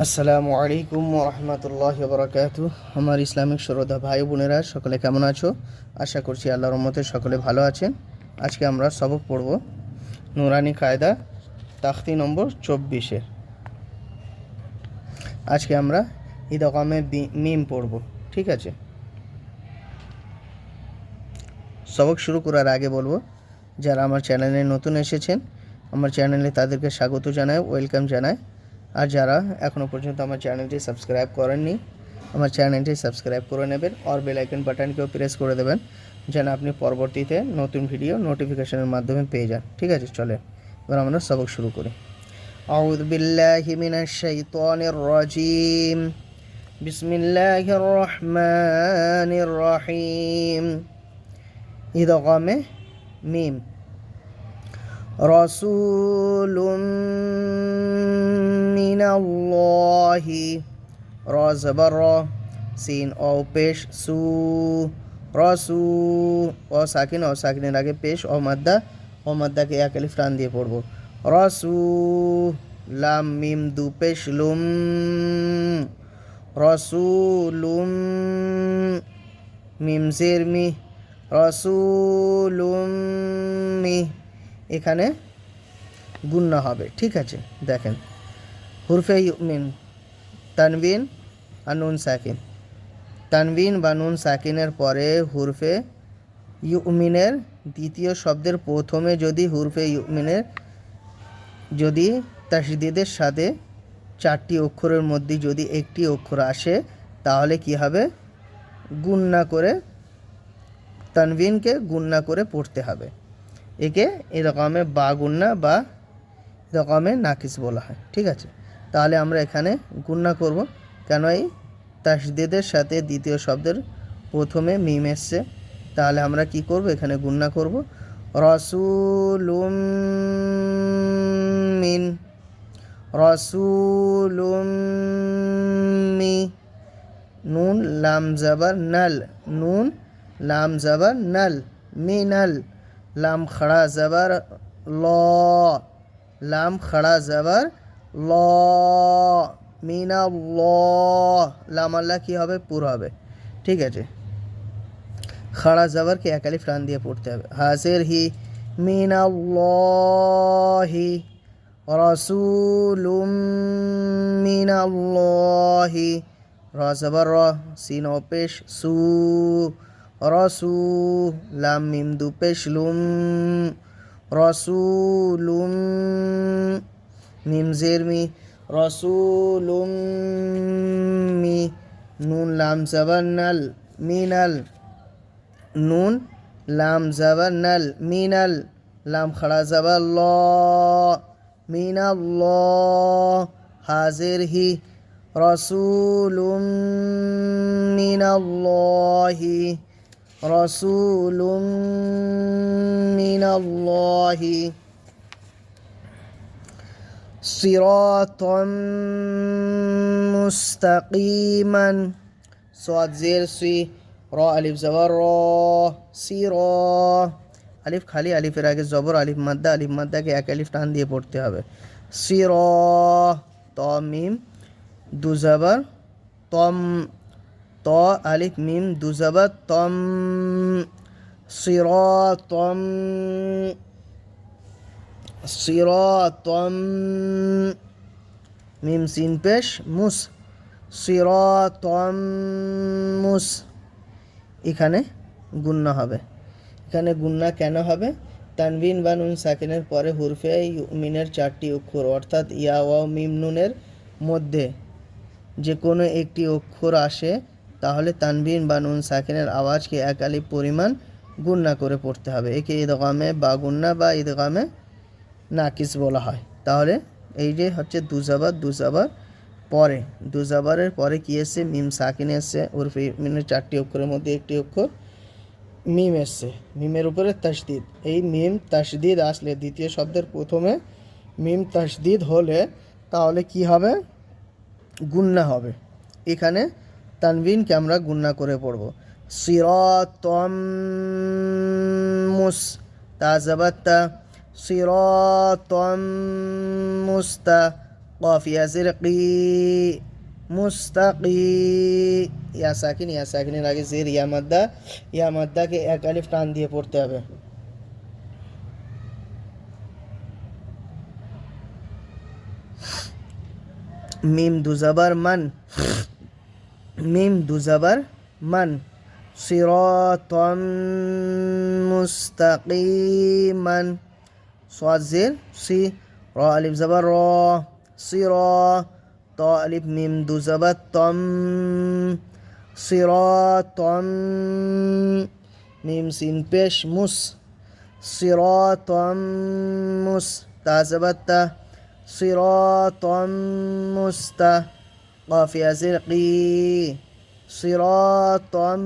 আসসালামু আলাইকুম রহমতুল্লাহ বরকাত আমার ইসলামিক শ্রোতা ভাই বোনেরা, সকলে কেমন আছো? আশা করছি আল্লাহর রহমতে সকলে ভালো আছেন। আজকে আমরা সবক পড়ব নুরানি কায়দা, তাখতি নম্বর চব্বিশে। আজকে আমরা ইদকামে মিম পড়ব, ঠিক আছে? সবক শুরু করার আগে বলব, যারা আমার চ্যানেলে নতুন এসেছেন, আমার চ্যানেলে তাদেরকে স্বাগত জানাই, ওয়েলকাম জানাই। আর যারা এখনও পর্যন্ত আমার চ্যানেলটি সাবস্ক্রাইব করেননি আমার চ্যানেলটি সাবস্ক্রাইব করে নেবেন আর বেল আইকন বাটনকেও প্রেস করে দেবেন যেন আপনি পরবর্তীতে নতুন ভিডিও নোটিফিকেশনের মাধ্যমে পেয়ে যান ঠিক আছে চলে এবার আমরা সবক শুরু করি أعوذ بالله من الشيطان الرجيم بسم الله الرحمن الرحيم إذا قام ميم رسول من الله را زبر را سین او পেশ সু রসু ও সাকিন ও সাকিনের আগে পেশ ও মাদ্দা ও মাদ্দাকে এক আলিফ টান দিয়ে পড়বো রসু লাম মিম দু পেশ লুম রসুলুম মিম জের মি রসুলুম মি এখানে গুন্না হবে, ঠিক আছে? দেখেন। হুরফে ইউমিন, তানবিন আর নুন সাকিন। তানবিন বা নুন সাকিনের পরে হুরফে ইউমিনের দ্বিতীয় শব্দের প্রথমে যদি হুরফে ইউমিনের যদি তাসদিদের সাথে চারটি অক্ষরের মধ্যে যদি একটি অক্ষর আসে, তাহলে কি হবে? গুন্না করে, তানবিনকে গুন্না করে পড়তে হবে। একে এরকমে বা গুন্না বা এরকমে নাকিস বলা হয়। ঠিক আছে? তাহলে আমরা এখানে গুন্না করব। কেন এই তাসদিদের সাথে দ্বিতীয় শব্দের প্রথমে মিম এসছে। তাহলে আমরা কি করব? এখানে গুন্না করব। রসুলুম মিন, রসুলুম মি, নুন, লাম, জাবার, নাল, নুন, লাম, জাবার, নাল মিনাল লাম খড়া জবর ল। লাম খড়া জবর ল। মিনা ল। লাম আল্লাহ কী হবে? পুরো হবে। ঠিক আছে? খড়া জবরকে একালিফ টান দিয়ে পড়তে হবে। হাসের হি মিনা মিনাল্লাহি রসুলুম মিনাল্লাহি র জবর র, সিন ও পেশ সু। রসু লাম মিম দু পেশ লুম রসুলুম মিম জের রসুলুম মি, নুন লাম জাবান্নাল মিনাল নুন লাম জাবান্নাল মিনাল লাম খড়া জাবাল ল মিনাল হাজির হি, রসুলুম মিনাল্লাহি رسول من الله صراطا مستقيما صاد زير سي را ألف زبر را সিরা আলিফ খালি আলিফের আগে জবর আলিফ মাদ্দা আলিফ মাদ্দাকে এক আলিফ টান দিয়ে পড়তে হবে সির ত মিম দু জবর তম ত আলিফ মিম দুজাবা তম সিরাতম সিরাতম মিম সিন পেশ মুস সিরাতম মুস এখানে গুন্না হবে এখানে গুন্না কেন হবে তানবিন বা নুন সাকিনের পরে হুরফে মিনের চারটি অক্ষর অর্থাৎ ইয়া ওয়া মিম নুনের মধ্যে যে কোনো একটি অক্ষর আসে তাহলে তানবিন বা নুন সাকিনের আওয়াজকে এক আলিফ পরিমাণ গুন্না করে পড়তে হবে। একে ঈদগামে বা গুন্না বা ঈদগামে নাকিস বলা হয়। তাহলে এই যে হচ্ছে দুজাবার দুজাবার পরে দুজাবারের পরে কী এসছে? মিম সাকিন এসছে। ওরফে মিমের চারটি অক্ষরের মধ্যে একটি অক্ষর মিম এসছে। মিমের উপরে তাসদিদ। এই মিম তাসদিদ আসলে দ্বিতীয় শব্দের প্রথমে মিম তাসদিদ হলে তাহলে কি হবে? গুন্না হবে। এখানে তানবিনকে আমরা গুন্না করে পড়ব। সিরতম মুস তাজাবাত্তা সিরতম মুস্তা কফিয়া সিরকি মুস্তাকি, ইয়া সাকিন, ইয়া সাকিনের আগে জের, ইয়া মাদ্দা, ইয়া টান দিয়ে পড়তে হবে। মিম দুজাবার মান ميم دو زبر. من؟ صراطا مستقيما. صاد زين. سي را ألف زبر. را. صرا طا ألف ميم دو زبر. طم. صراطا. ميم سين بيش. مس صراطا مس تعزبت صراطا مست. قاف يزرقي صراطا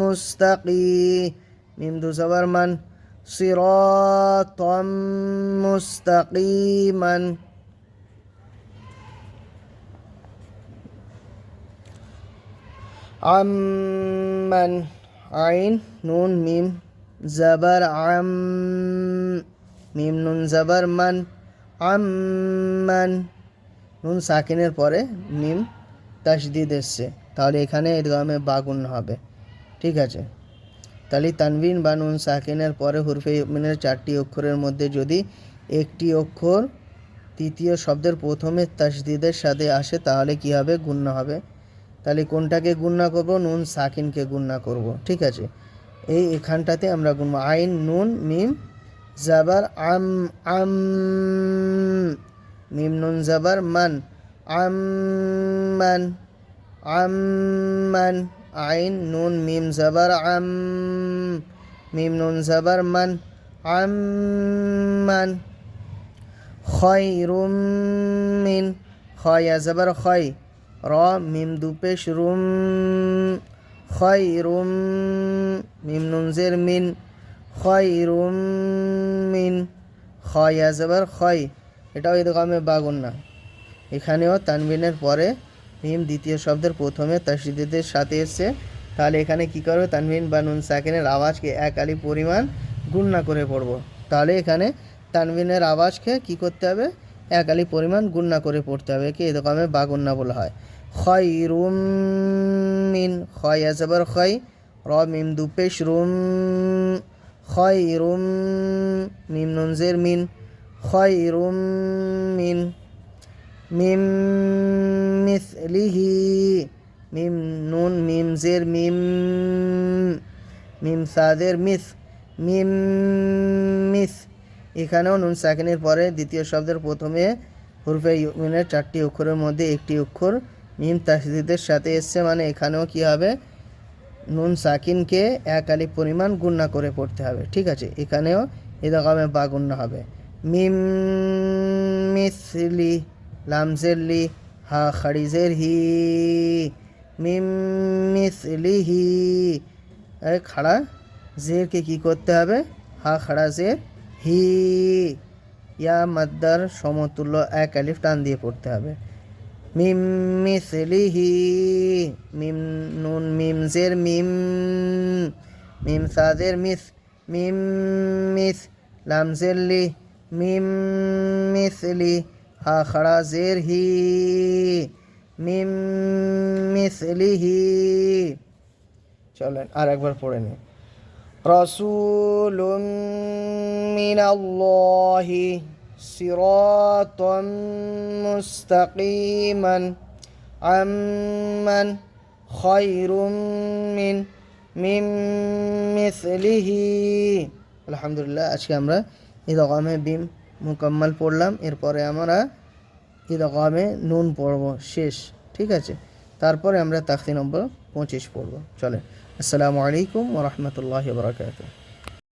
مستقيم. ميم دو زبر صراط صراطا مستقيما. عمن عين نون ميم زبر عم ميم نون زبر من عمن নুন সাকিনের পরে মিম তাসদিদ এসছে। তাহলে এখানে ঈদগামে বাগুন হবে। ঠিক আছে? তাহলে তানবিন বা নুন সাকিনের পরে হুরফে মিনের চারটি অক্ষরের মধ্যে যদি একটি অক্ষর তৃতীয় শব্দের প্রথমে তাসদিদের সাথে আসে, তাহলে কি হবে? গুণ্য হবে। তাহলে কোনটাকে গুণনা করব? নুন সাকিনকে গুণনা করব। ঠিক আছে? এই এখানটাতে আমরা গুনব। আইন, নুন, মিম, জাবার, আম আম মিম নুন জাবার মান আম্মান আইন নুন মিম জাবার আম, মিম নুন জাবার মান আম্মান খয়রুম মিন, খয়া জাবার খয়, র মিম দুপেশ রুম, খয়রুম মিম নুনজের মিন, খয়রুম মিন, খয়া জাবার খয়। এটাও এদগামে বাগুন না। এখানেও তানবিনের পরে মিম দ্বিতীয় শব্দের প্রথমে তাসদিদের সাথে এসছে তাহলে এখানে কি করবে? তানবিন বা নুন সাকিনের আওয়াজকে এক আলি পরিমাণ গুণনা করে পড়ব। তাহলে এখানে তানবিনের আওয়াজকে কি করতে হবে? এক আলি পরিমাণ গুণনা করে পড়তে হবে। একে এদগামে বাগুন্না বলা হয়। খয়রুম মিন খয় আজবার খয়, র মিম দুপেশ রুম, খয়রুম মিম নুনজের মিন। খয়রুম মিন, মিম মিসলিহি, মিম নুন, মিম জের, মিম মিম সাদের মিস, মিম মিস। এখানেও নুন সাকিনের পরে দ্বিতীয় শব্দের প্রথমে হুরফে ইউমিনের চারটি অক্ষরের মধ্যে একটি অক্ষর মিম তাসদিদের সাথে এসছে মানে এখানেও কি হবে? নুন সাকিনকে এক আলিফ পরিমাণ গুণনা করে পড়তে হবে, ঠিক আছে? এখানেও এদগামে বা গুণনা হবে। মিম মিসলি লামজের লি হা খাড়িজের হি মিম মিসলিহি। আরে খাড়া জেরকে কি করতে হবে? হা খাড়া জের হি ইয়া মাদ্দার সমতুল্য এক আলিফ টান দিয়ে পড়তে হবে। মিম মিসলিহি। মিম নুন মিম জের মিম। মিম সাজের মিস। মিম মিস লামজের লি মিম মিসলি আখরাজের হি। মিম মিসলিহি চলেন, আর একবার পড়ে নিই। রসুলুম মিনাল্লাহি সিরাতাম মুস্তাকিমান। আম্মান খায়রুম মিন, মিম মিসলিহি আলহামদুলিল্লাহ, আজকে আমরা ইদগামে বিম মুকাম্মাল পড়লাম, এরপরে আমরা ইদগামে নুন পড়ব, শেষ, ঠিক আছে? তারপরে আমরা তাখতি নম্বর পঁচিশ পড়ব, চলে। আসসালামু আলাইকুম রহমতুল্লাহ বরকাত